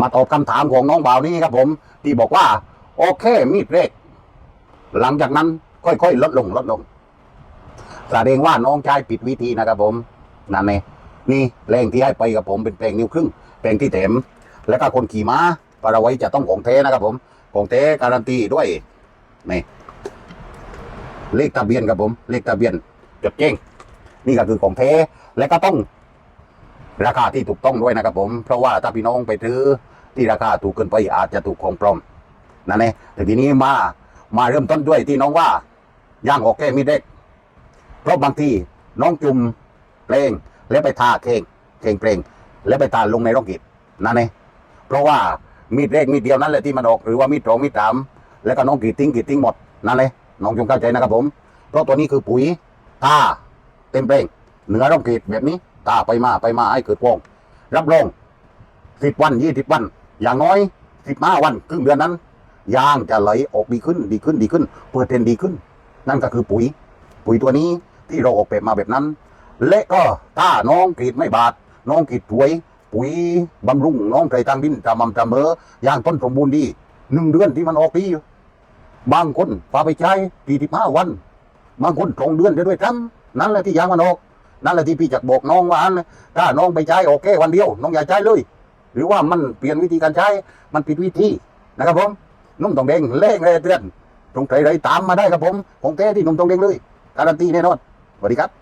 มาตอบคำถามของน้องบ่าวนี้ครับผม ที่บอกว่า โอเค มีดเรกหลังจากนั้นค่อยๆ ลดลงลดลงแสดงว่าน้องชายผิดวิธีนะครับผมนั่นเองนี่เพลงที่ให้ไปกับผมเป็นเพลงนิ้วครึ่งเพลงที่เต็ม แล้วก็คนขี่ม้าปารไว้จะต้องของเทนะครับผมของเทการันตีด้วยนี่เลขทะเบียนครับผม เลขทะเบียนจดเจ้งนี่ก็คือของเทและก็ต้อง ราคาที่ถูกต้องด้วยนะครับผม เพราะว่าถ้าพี่น้องไปซื้อที่ราคาถูกเกินไปอาจจะถูกของปลอมนั่นเองแต่ทีนี้มามาเริ่มต้นด้วยที่น้องว่าย่างออกแก้มีเด็ก เพราะบางทีน้องจุ่มเพลงแล้วไปทาเคงเคงเพลง แล้วไปทาลงในร่องกีดนั่นเองเพราะว่ามีดเล็กมีดเดียวนั่นแหละที่มันออกหรือว่ามีดสองมีดสามแล้วก็น้องกีดทิ้งกีดทิ้งหมดนั่นเลยน้องจงเข้าใจนะครับผม เพราะตัวนี้คือปุ๋ยทาเต็มเพลงเหนือร่องกีดแบบนี้ ตาไปมาไปมาให้เกิดโป่งรับรองสิบวันยี่สิบวัน อย่างน้อยสิบห้าวันครึ่งเดือนนั้นยางจะไหลออกดีขึ้นดีขึ้นดีขึ้นเปอร์เซ็นต์ดีขึ้น นั่นก็คือปุ๋ย ปุ๋ยตัวนี้ที่เราออกแบบมาแบบนั้น และก็ถ้าน้องกรีดไม่บาดน้องกรีดถวย ปุ๋ยบำรุงน้องไตรทางดินจำมำจำเมอยางต้นสมบูรณ์ดีหนึ่งเดือนที่มันออกดีอยู่บางคนพาไปใช้ปีที่ห้าวัน บางคนสองเดือนได้ด้วยซ้ำนั่นแหละที่ยางมันออก นั่นแหละที่พี่จะบอกน้องว่าอันถ้าน้องไปใช้โอเควันเดียว น้องอย่าใช้เลย หรือว่ามันเปลี่ยนวิธีการใช้มันผิดวิธีนะครับผมนุ่มตองแดงเล่งเลยเตือนตรงไหนไรตามมาได้ครับผมของแท้ที่นุ่มตองแดงเลยการันตีแน่นอนสวัสดีครับ